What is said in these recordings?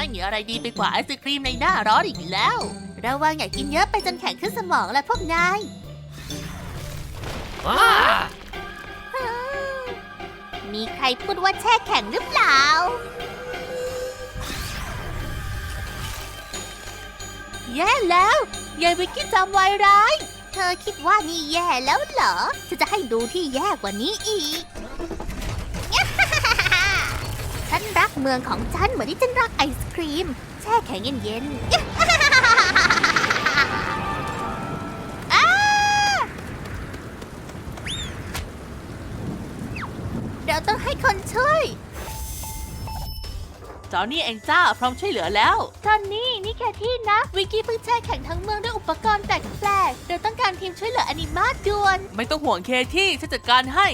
ไม่มีอะไรดีไปกว่าไอศครีมในหน้าร้อนอีกแล้ว ระวังอย่ากินเยอะไปจนแข็งขึ้นสมองและพวกนายว้ามีใครพูดว่าแช่แข็งหรือเปล่า แย่แล้วยายวิกกี้จำไว้ร้าย เธอคิดว่านี่แย่แล้วเหรอฉันจะให้ดูที่แย่กว่านี้อีก ฉันรักเมืองของฉันเหมือนที่ฉันรักไอศครีม แช่แข็งเย็นๆอ้าเดี๋ยวต้องให้คนช่วย จอห์นนี่เองจ้าพร้อมช่วยเหลือแล้ว จอนนี่ นี่แค่ที่นะ วิกกี้เพิ่งแช่แข็งทั้งเมืองด้วยอุปกรณ์แปลกๆเราต้องการทีมช่วยเหลืออนิมาด่วน ไม่ต้องห่วงเคที่ฉันจัดการให้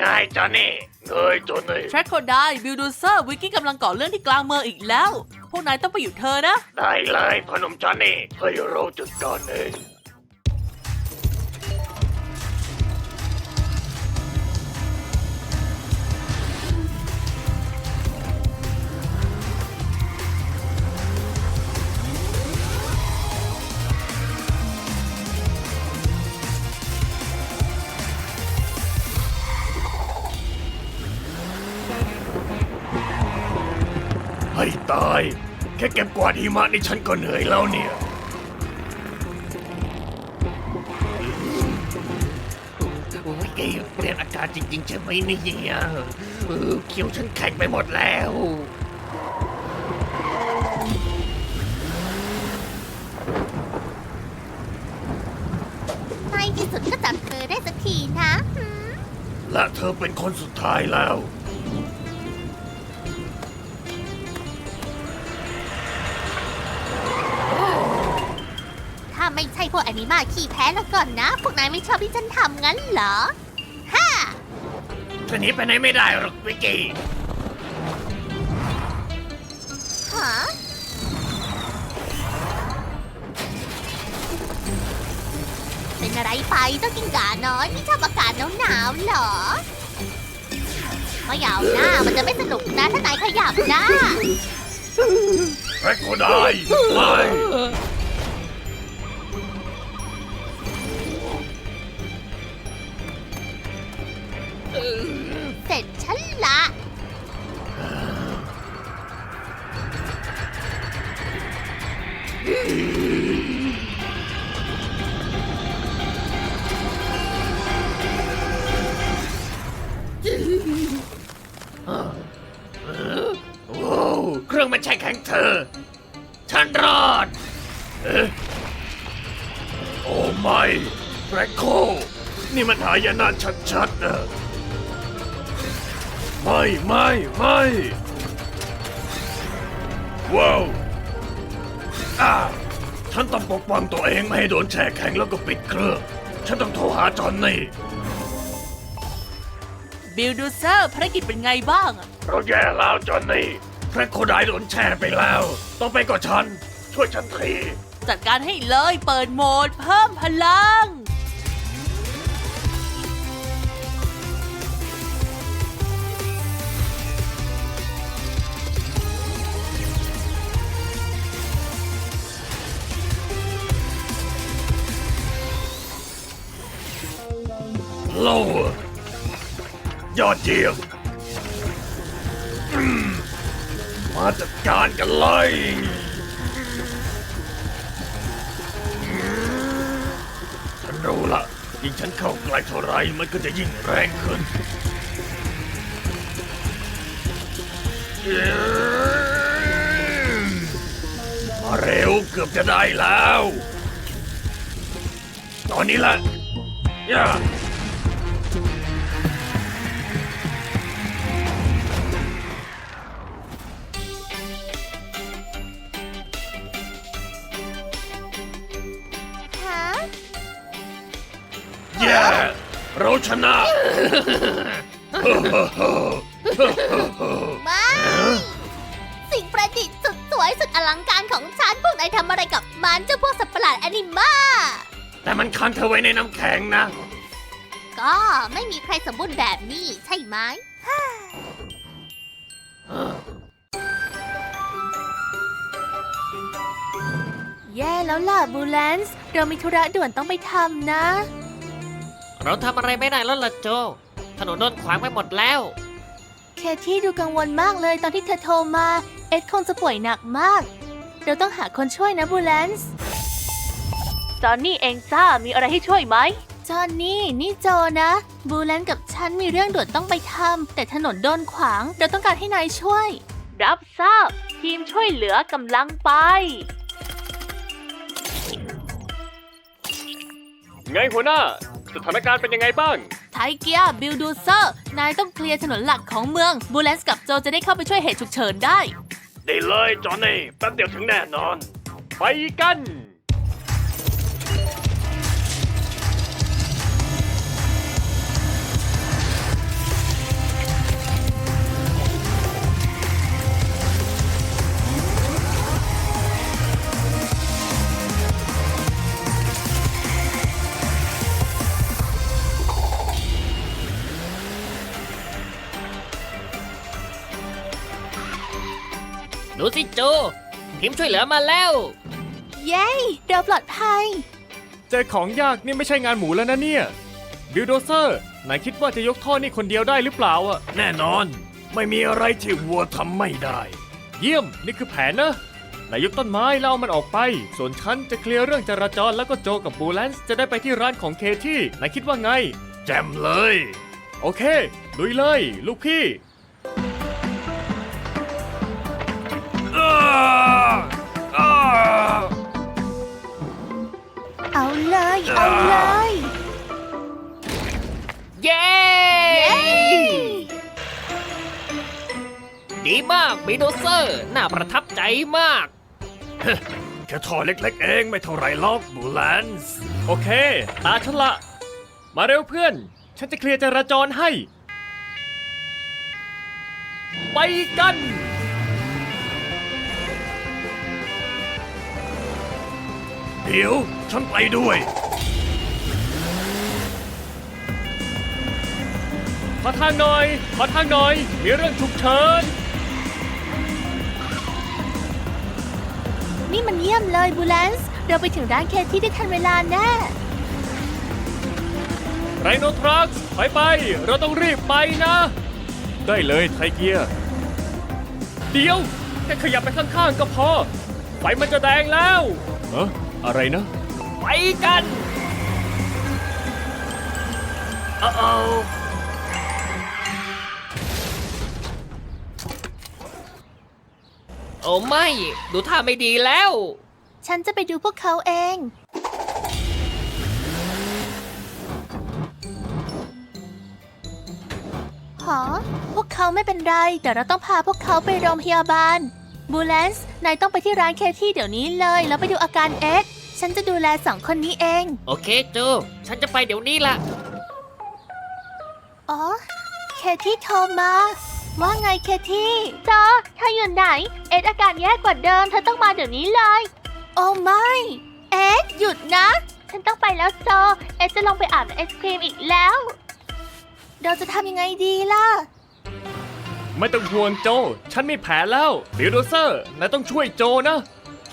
ง่ายจอนนี่เงยจนนี่แทร็กโคไดบิลดูเซอร์วิกกี้กำลังก่อเรื่องที่กลางเมืองอีกแล้ว พวกนายต้องไปอยู่เธอนะ ได้เลยพอหนมจอนนี่ให้เราจัดการเอง ตาย แค่เก็บกวาดหิมะนี่ฉันก็เหนื่อยแล้วเนี่ย โอ้ยไอ้เปลี่ยนอากาศจริงๆใช่ไหมเนี่ยเออเขียวฉันแข็งไปหมดแล้ว ในที่สุดก็จับเธอได้สักทีนะหืมและเธอเป็นคนสุดท้ายแล้ว วกอนิมาขี้แพ้แล้วก่อนนะ พวกนายไม่ชอบที่ฉันทำงั้นเหรอ ฮ่าเธอหนีไปไหนไม่ได้หรอกวิกกี้ฮะเป็นอะไรไปเจ้ากิงกาน้อย ไม่ชอบอากาศหนาวๆเหรอไม่เอาหน้ามันจะไม่สนุกนะถ้านายขยับหน้าแร็กก็ได้ไม่ โอ้วเครื่องมันใช้แข็งเธอ ฉันรอดเอ๊ะโอ้ไม่แร็กโค นี่มันหายนะชัดๆนะไม่ไม่ไม่ว้าว ฉันต้องปกป้องตัวเองไม่ให้โดนแช่แข็งแล้วก็ปิดเครื่อง ฉันต้องโทรหาจอนนี่บิลดูเซอร์ภารกิจเป็นไงบ้างอะเราแย่แล้วจอนนี่แครกโคไดโดนแช่ไปแล้ว ต้องไปกับฉัน ช่วยฉันที จัดการให้เลยเปิดโหมดเพิ่มพลัง อดเยี่ยมมาจัดการกันเลยฉันรู้ละยิ่งฉันเข้าใกล้เท่าไรมันก็จะยิ่งแรงขึ้นมาเร็วเกือบจะได้แล้ว ตอนนี้ละย่า ไม่ สิ่งประดิษฐ์สุดสวยสุดอลังการของฉันพวกนายทำอะไรกับมันเจ้าพวกสัตว์ประหลาดแอนิมาแต่มันค้างเธอไว้ในน้ำแข็งนะ ก็อ๋อไม่มีใครสมบูรณ์แบบนี้ใช่ไหม แย่แล้วล่ะบูแลนซ์เรามีธุระด่วนต้องไปทำนะ เราทำอะไรไม่ได้แล้วล่ะโจ ถนนโดนขวางไปหมดแล้ว เคที่ดูกังวลมากเลยตอนที่เธอโทรมา เอ็ดคงจะป่วยหนักมาก เราต้องหาคนช่วยนะบูแลนซ์จอนนี่เองจ้ามีอะไรให้ช่วยไหม จอนนี่นี่โจนะ บูแลนซ์กับฉันมีเรื่องด่วนต้องไปทำแต่ถนนโดนขวาง เราต้องการให้นายช่วย รับทราบ ทีมช่วยเหลือกำลังไป ไงหัวหน้า สถานการณ์เป็นยังไงบ้าง ไทเกียบิลดูเซอร์ นายต้องเคลียร์ถนนหลักของเมือง บูเลนส์กับโจจะได้เข้าไปช่วยเหตุฉุกเฉินได้ ได้เลยจอห์นนี่แป๊บเดียวถึงแน่นอน ไปกัน ดูสิโจ ทีมช่วยเหลือมาแล้ว เย้เราปลอดภัย เจอของยากนี่ไม่ใช่งานหมูแล้วนะเนี่ย บิลโดเซอร์นายคิดว่าจะยกท่อนี่คนเดียวได้หรือเปล่าอะแน่นอน ไม่มีอะไรที่วัวทำไม่ได้ เยี่ยมนี่คือแผนนะ นายยกต้นไม้แล้วเอามันออกไป ส่วนฉันจะเคลียร์เรื่องจราจรแล้วก็โจกับบูแลนซ์จะได้ไปที่ร้านของเคที่นายคิดว่าไง แจมเลย โอเค ลุยเลย ลูกพี่ เอาเลย เอาเลย เย้ ดีมากบิลดูเซอร์ น่าประทับใจมาก แค่ท่อเล็กๆเองไม่เท่าไรล็อกบูแลนซ์ โอเค ตาฉันละ มาเร็วเพื่อน ฉันจะเคลียร์จราจรให้ ไปกัน เดี๋ยว ฉันไปด้วย ขอทางหน่อย ขอทางหน่อย มีเรื่องฉุกเฉิน นี่มันเยี่ยมเลยบูแลนซ์ เราไปถึงร้านเคที่ได้ทันเวลาแน่ ไรโนทรัคถอยไป เราต้องรีบไปนะ ได้เลยไทเกียร์เดี๋ยว แค่ขยับไปข้างๆก็พอ ไฟมันจะแดงแล้ว เออ อะไรนะ ไปกันอ้าวโอ้ไม่ ดูท่าไม่ดีแล้ว ฉันจะไปดูพวกเขาเอง หอ พวกเขาไม่เป็นไร แต่เราต้องพาพวกเขาไปโรงพยาบาล บูแลนซ์นายต้องไปที่ร้านเคที่เดี๋ยวนี้เลย แล้วไปดูอาการเอ็ดฉันจะดูแลสองคนนี้เอง โอเคโจฉันจะไปเดี๋ยวนี้ละอ๋อ เคที่โทรมา ว่าไงเคที่จอเธออยู่ไหน เอ็ดอาการแย่กว่าเดิม เธอต้องมาเดี๋ยวนี้เลย โอ้ไม่ เอ็ดหยุดนะ ฉันต้องไปแล้วจอเอ็ดจะลงไปอาบไอศครีมอีกแล้ว เราจะทำยังไงดีล่ะ ไม่ต้องห่วงโจ ฉันมีแผนแล้วบิลโดเซอร์นายต้องช่วยโจนะ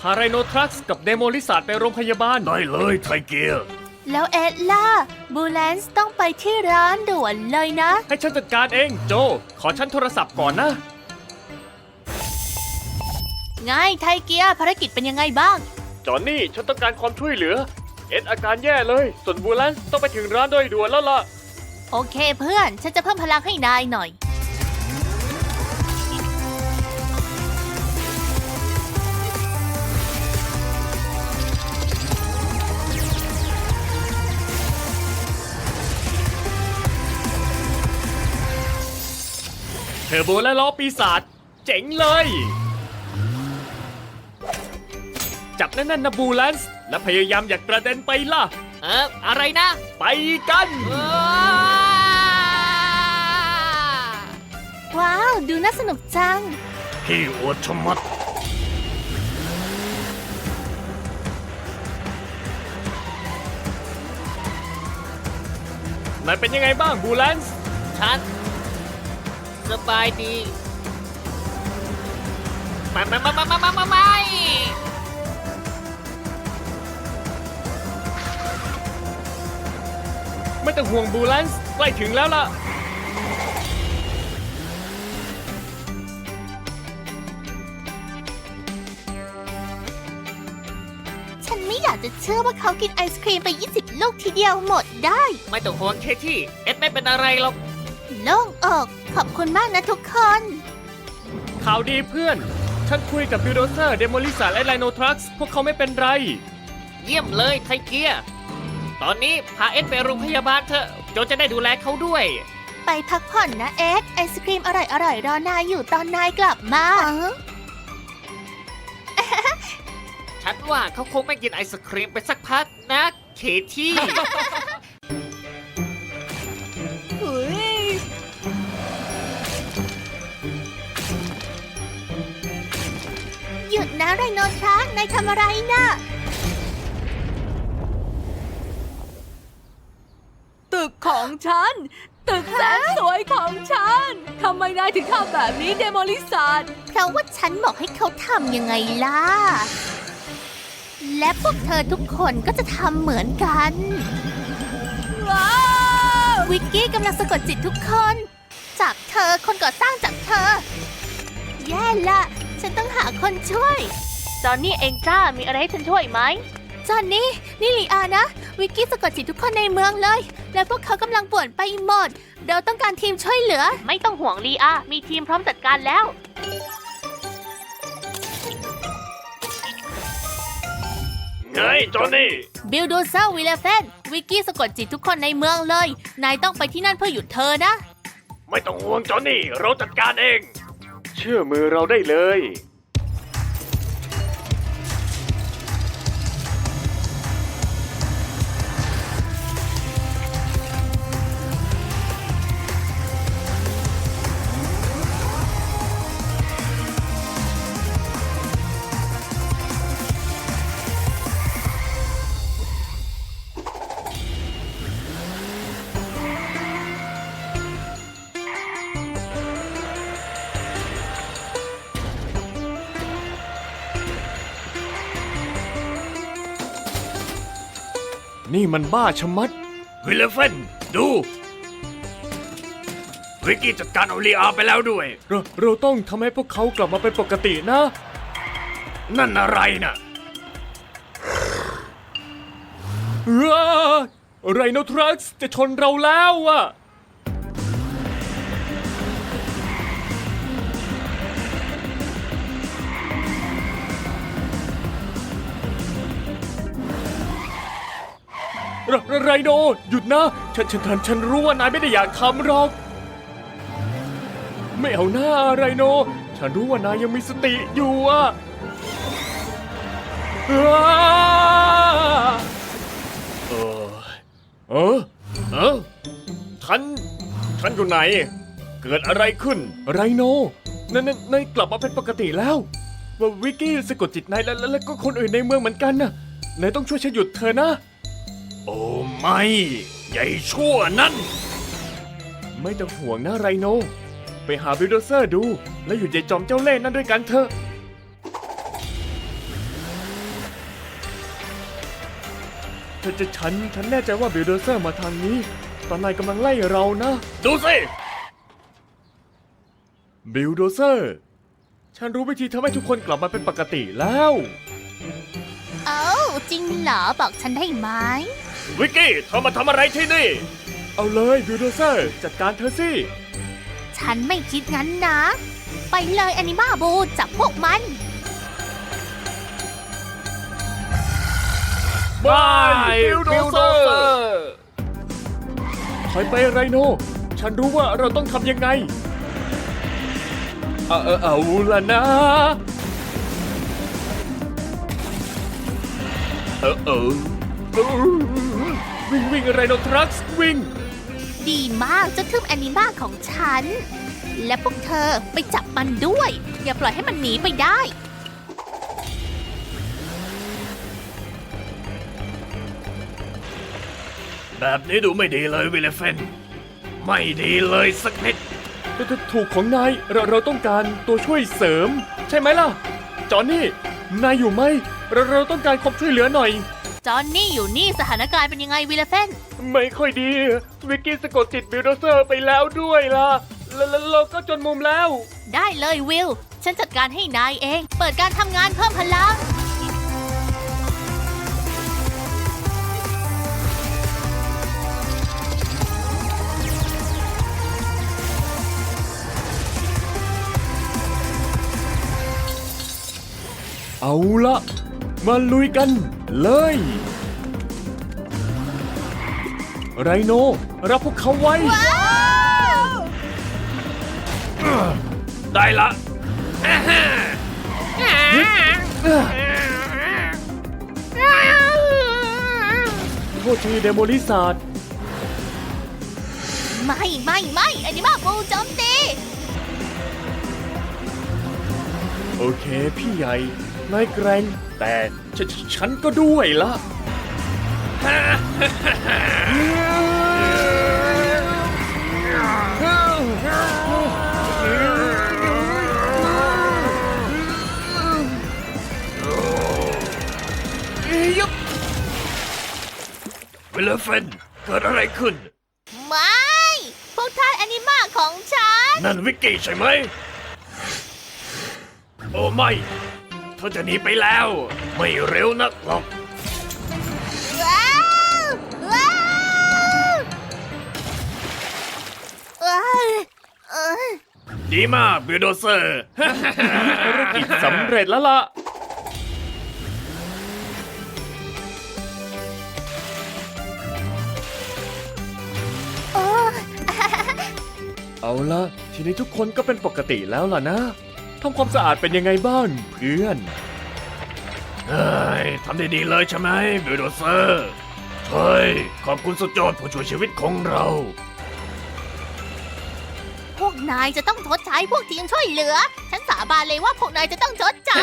พาไรโนทรัคกับเดโมลิสาดไปโรงพยาบาล ได้เลยไทเกียร์แล้วเอ็ดล่ะบูแลนซ์ต้องไปที่ร้านด่วนเลยนะ ให้ฉันจัดการเองโจ ขอฉันโทรศัพท์ก่อนนะ ไงไทเกียร์ภารกิจเป็นยังไงบ้าง จอนนี่ฉันต้องการความช่วยเหลือ เอ็ดอาการแย่เลย ส่วนบูแลนซ์ต้องไปถึงร้านโดยด่วนแล้วล่ะ โอเคเพื่อน ฉันจะเพิ่มพลังให้นายหน่อย อร์โบและล้อปีศาจเจ๋งเลย จับแน่นๆนะบูแลนซ์และพยายามอย่ากกระเด็นไปล่ะ เอออะไรนะไปกันว้าว้าว ดูน่าสนุกจัง พี่อวดชะมัด นายเป็นยังไงบ้างบูแลนซ์ฉัน สบายดีไม่ไม่ไม่ไม่ไม่ไม่ไม่ไม่ต้องห่วงบูแลนซ์ใกล้ถึงแล้วล่ะ ฉันไม่อยากจะเชื่อว่าเขากินไอศครีมไป 20 ลูกทีเดียวหมดได้ ไม่ต้องห่วงเคที่ เอ็ดไม่เป็นอะไรหรอก โล่งอกขอบคุณมากนะทุกคน ข่าวดีเพื่อน ฉันคุยกับบิลโดเซอร์ เดโมลิสาและไลโนทรัคส์พวกเขาไม่เป็นไร เยี่ยมเลยไทเกียร์ตอนนี้พาเอ็ดไปโรงพยาบาลเถอะโจจะได้ดูแลเขาด้วย ไปพักผ่อนนะเอ็กไอศครีมอร่อยๆรอนายอยู่ตอนนายกลับมาฉันว่าเขาคงไม่กินไอศครีมไปสักพักนะเคที่ นะไรโนทรัคนายทำอะไรนะ่ะตึกของฉัน ตึกแสนสวยของฉัน ทำไมนายถึงทำแบบนี้เดโมลิซาร์เพราะว่าฉันบอกให้เขาทำยังไงล่ะ และพวกเธอทุกคนก็จะทำเหมือนกัน ว้าว วิกกี้กำลังสะกดจิตทุกคน จากเธอคนก่อสร้างจากเธอ แย่ละ ฉันต้องหาคนช่วย จอนนี่เองจ้า มีอะไรให้ฉันช่วยไหม จอนนี่ นี่ลีอานะ วิกกี้สะกดจิตทุกคนในเมืองเลย และพวกเขากำลังป่วนไปหมด เราต้องการทีมช่วยเหลือ ไม่ต้องห่วงลีอา มีทีมพร้อมจัดการแล้ว ไงจอห์นนี่ บิลดูเซอร์วิลเลฟน วิกกี้สะกดจิตทุกคนในเมืองเลย นายต้องไปที่นั่นเพื่อหยุดเธอนะ ไม่ต้องห่วงจอห์นนี่ เราจัดการเอง เชื่อมือเราได้เลย นี่มันบ้าชะมัด วิลเลฟนดูวิกกี้จัดการเอาลีอาไปแล้วด้วย เราเราต้องทำให้พวกเขากลับมาเป็นปกตินะ นั่นอะไรน่ะว้าไรโนทรัคส์จะชนเราแล้วอะ รไรโนหยุดนะ ฉันฉันฉันฉันรู้ว่านายไม่ได้อยากทำหรอก ไม่เอาหน้าไรโน ฉันรู้ว่านายยังมีสติอยู่อะอ้าเออเออเออฉัน ฉันอยู่ไหน เกิดอะไรขึ้น ไรโนนั่นนั่นนายกลับมาเป็นปกติแล้วว่าวิกกี้สะกดจิตนายแล้วแล้วแล้วก็คนอื่นในเมืองเหมือนกันนะนายต้องช่วยฉันหยุดเธอนะ โอ้ไม่ใหญ่ชั่วนั่น ไม่ต้องห่วงนะไรโน ไปหาบิลโดเซอร์ดู แล้วหยุดใจจอมเจ้าเล่ห์นั่นด้วยกันเถอะ เธอจะฉันฉันแน่ใจว่าบิลโดเซอร์มาทางนี้ ตอนนายกำลังไล่เรานะ ดูสิบิลโดเซอร์ ฉันรู้วิธีทำให้ทุกคนกลับมาเป็นปกติแล้ว เอ้าจริงเหรอ บอกฉันได้ไหม วิกกี้เธอมาทำอะไรที่นี่ เอาเลยบิลโดเซอร์จัดการเธอสิ ฉันไม่คิดงั้นนะ ไปเลยแอนิมาบูจับพวกมัน บายบิลโดเซอร์ถอยไปไรโน ฉันรู้ว่าเราต้องทำยังไง เอาเอาเอาละนะ เออเออ วิ่งวิ่งไรโนทรัควิ่ง ดีมากเจ้าทึมแอนิมาของฉัน และพวกเธอไปจับมันด้วย อย่าปล่อยให้มันหนีไปได้รแบบนี้ดูไม่ดีเลยวิลเลฟนไม่ดีเลยสักนิด ถูกของนายเราเราต้องการตัวช่วยเสริม ใช่ไหมล่ะ จอห์นนี่ นายอยู่ไหม เราเราต้องการความช่วยเหลือหน่อย จอนนี่อยู่นี่สถานการณ์เป็นยังไงวิลเลฟน ไม่ค่อยดี วิกกี้สะกดจิตบิลโดเซอร์ไปแล้วด้วยล่ะแล้วแล้วเราก็จนมุมแล้ว ได้เลยวิล ฉันจัดการให้นายเอง เปิดการทำงานเพิ่มพลังเอาละมาลุยกัน เลย ไรโน รับพวกเขาไว้ ได้ละอ่าฮะโทษทีเดโมลิซาร์ดไม่ไม่ไม่อันนี้มาบูโจม โอเคพี่ใหญ่ นายแกร่งแต่ฉฉฉันก็ด้วยละวิลเลฟนเกิดอะไรขึ้น ไม่ พวกท่านแอนิมาของฉัน นั่นวิกกี้ใช่ไหม โอ้ไม่เธอจะหนีไปแล้ว ไม่เร็วนักหรอก ว้าวว้าวเอ้ยเอ้ยดีมากบิลโดเซอร์ ภารกิจสำเร็จแล้วล่ะ โอ้ยเอาละทีนี้ทุกคนก็เป็นปกติแล้วล่ะนะ ทำความสะอาดเป็นยังไงบ้างเพื่อน เฮ้ยทำได้ดีเลยใช่ไหมบิลโดเซอร์เฮ้ย ขอบคุณสุดยอดผู้ช่วยชีวิตของเรา พวกนายจะต้องชดใช้พวกทีมช่วยเหลือ ฉันสาบานเลยว่าพวกนายจะต้องชดใช้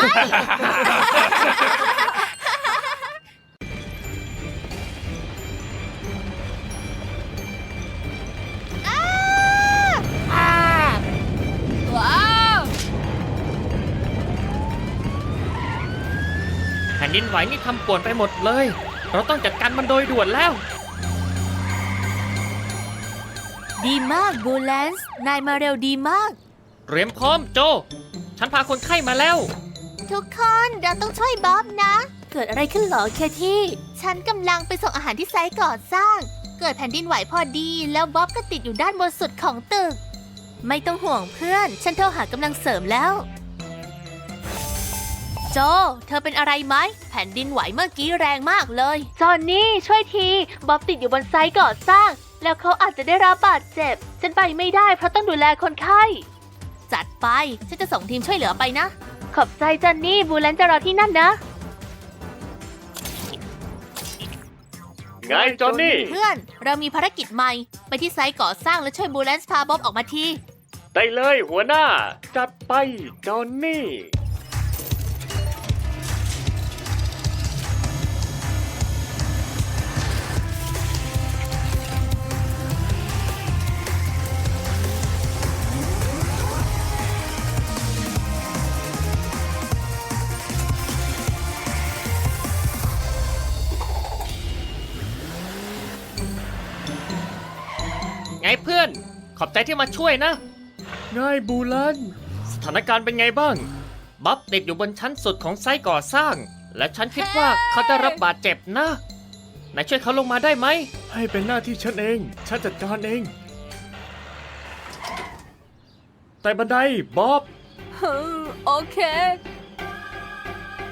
ดินไหวนี่ทำป่วนไปหมดเลย เราต้องจัดการมันโดยด่วนแล้ว ดีมากบูแลนซ์นายมาเร็วดีมาก เตรียมพร้อมโจ ฉันพาคนไข้มาแล้ว ทุกคนเราต้องช่วยบ๊อบนะ เกิดอะไรขึ้นเหรอเคที่ ฉันกำลังไปส่งอาหารที่ไซต์ก่อสร้าง เกิดแผ่นดินไหวพอดี แล้วบ๊อบก็ติดอยู่ด้านบนสุดของตึก ไม่ต้องห่วงเพื่อน ฉันโทรหากำลังเสริมแล้ว โจ เธอเป็นอะไรไหม แผ่นดินไหวเมื่อกี้แรงมากเลย จอนนี่ช่วยที บ๊อบติดอยู่บนไซต์ก่อสร้าง แล้วเขาอาจจะได้รับบาดเจ็บ ฉันไปไม่ได้เพราะต้องดูแลคนไข้ จัดไป ฉันจะส่งทีมช่วยเหลือไปนะ ขอบใจจอนนี่ บูแลนจะรอที่นั่นนะ ไงจอห์นนี่ เพื่อน เรามีภารกิจใหม่ ไปที่ไซต์ก่อสร้างและช่วยบูแลนซ์พาบ๊อบออกมาที ได้เลยหัวหน้า จัดไปจอห์นนี่ เพื่อน ขอบใจที่มาช่วยนะง่ายบูลัน สถานการณ์เป็นไงบ้าง บัฟติดอยู่บนชั้นสุดของไซต์ก่อสร้าง และฉันคิดว่าเขาจะรับบาดเจ็บนะนายช่วยเขาลงมาได้ไหม ให้เป็นหน้าที่ฉันเอง ฉันจัดการเอง แต่บันไดบ๊อบฮึโอเค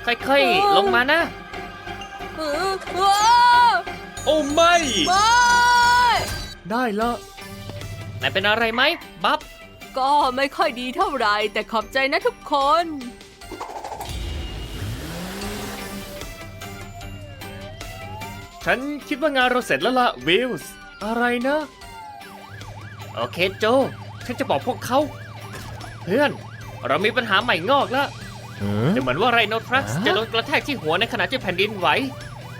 ค่อยๆ ลงมานะอือว้าวโอ้ไม่ ไม่ ได้ละ นายเป็นอะไรไหมบัฟก็ไม่ค่อยดีเท่าไหร่แต่ขอบใจนะทุกคน ฉันคิดว่างานเราเสร็จแล้วละวิลส์อะไรนะ โอเคโจ ฉันจะบอกพวกเขา เพื่อน เรามีปัญหาใหม่งอกแล้วดูเหมือนว่าไรโนทรัคฮะจะโดนกระแทกที่หัวในขณะที่แผ่นดินไหว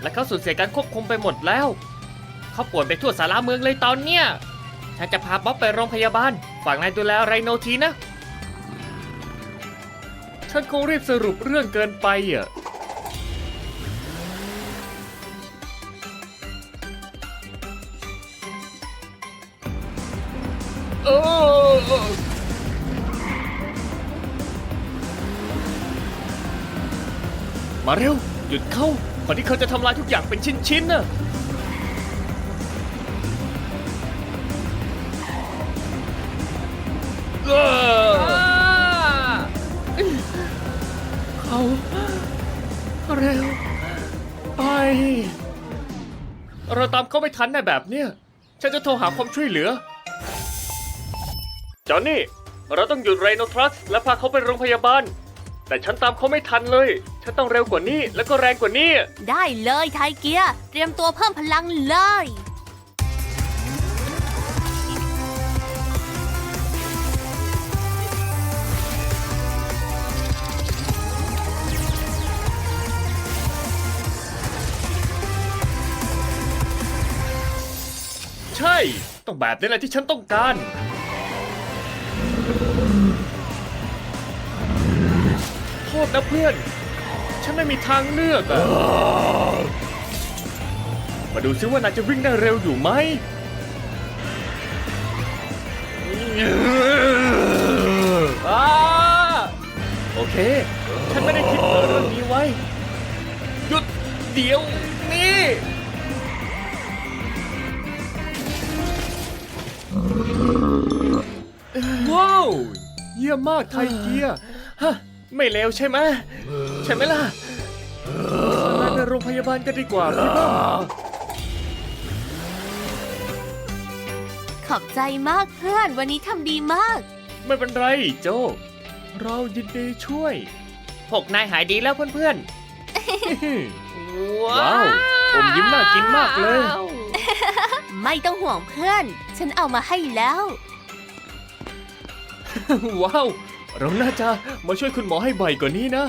และเขาสูญเสียการควบคุมไปหมดแล้ว เขาป่วนไปทั่วสาราเมืองเลยตอนเนี้ย ฉันจะพาบ๊อบไปโรงพยาบาล ฝากนายดูแลไรโนทีนะ ฉันคงรีบสรุปเรื่องเกินไปอะ โอ้มาเร็ว หยุดเข้าก่อนที่เขาจะทำลายทุกอย่างเป็นชิ้นๆน่ะ เราตามเขาไม่ทันในะแบบเนี้ยฉันจะโทรหาความช่วยเหลือ จอห์นนี่ เราต้องหยุดไรโนทรัสและพาเขาไปโรงพยาบาล แต่ฉันตามเขาไม่ทันเลย ฉันต้องเร็วกว่านี้แล้วก็แรงกว่านี้ ได้เลยไทเกียร์เตรียมตัวเพิ่มพลังเลย ต้องแบบนี้แหละที่ฉันต้องการ โทษนะเพื่อน ฉันไม่มีทางเลือกอะมาดูซิว่านายจะวิ่งได้เร็วอยู่ไหม อ้าโอเค ฉันไม่ได้คิดเปิดเรื่องนี้ไว้ หยุดเดี๋ยวนี่ ว้าว เยี่ยมมากไทยเกียร์ฮะ ไม่เลวใช่ไหมใช่ไหมล่ะเราไปโรงพยาบาลกันดีกว่าพี่บ้าขอบใจมากเพื่อนวันนี้ทำดีมาก ไม่เป็นไรโจ เรายินดีช่วย พวกนายหายดีแล้วเพื่อนๆ ว้าวอมยิ้มน่ากินมากเลย ไม่ต้องห่วงเพื่อน ฉันเอามาให้แล้ว ว้าว เราน่าจะมาช่วยคุณหมอให้บ่อยกว่านี้นะ